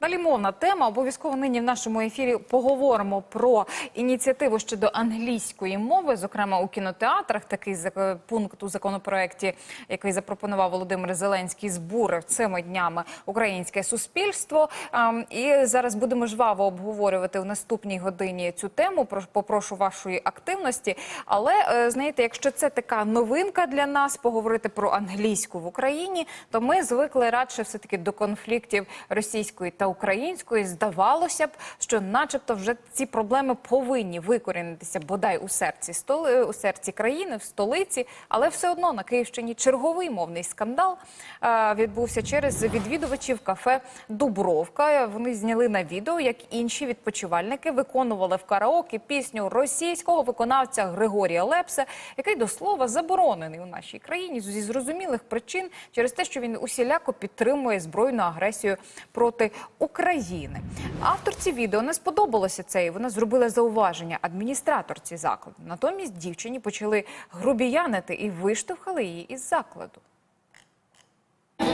Далі мовна тема. Обов'язково нині в нашому ефірі поговоримо про ініціативу щодо англійської мови, зокрема у кінотеатрах. Такий зак- пункт у законопроекті, який запропонував Володимир Зеленський, збурив цими днями українське суспільство. Ем, І зараз будемо жваво обговорювати у наступній годині цю тему. Про- Попрошу вашої активності. Але е, знаєте, якщо це така новинка для нас, поговорити про англійську в Україні, то ми звикли радше все таки до конфліктів російської та української. Здавалося б, що, начебто, вже ці проблеми повинні викорінитися бодай у серці столи у серці країни, в столиці, але все одно на Київщині черговий мовний скандал е, відбувся через відвідувачів кафе Дубровка. Вони зняли на відео, як інші відпочивальники виконували в караоке пісню російського виконавця Григорія Лепса, який до слова заборонений у нашій країні зі зрозумілих причин через те, що він усіляко підтримує збройну агресію проти України. Авторці відео не сподобалося це, і вона зробила зауваження адміністраторці закладу. Натомість дівчині почали грубіянити і виштовхали її із закладу. Ви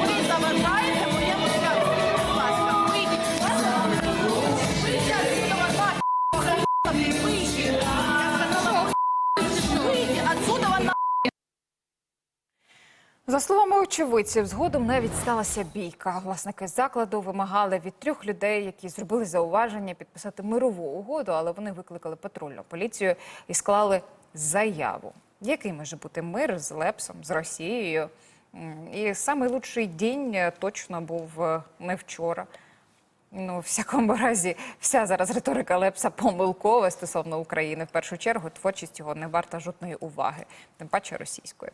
За словами очевидців, згодом навіть сталася бійка. Власники закладу вимагали від трьох людей, які зробили зауваження, підписати мирову угоду, але вони викликали патрульну поліцію і склали заяву. Який може бути мир з Лепсом, з Росією? І самий лучший день е, точно був е, не вчора. Ну, в всякому разі, вся зараз риторика Лепса помилкова стосовно України. В першу чергу творчість його не варта жодної уваги, тим паче російської.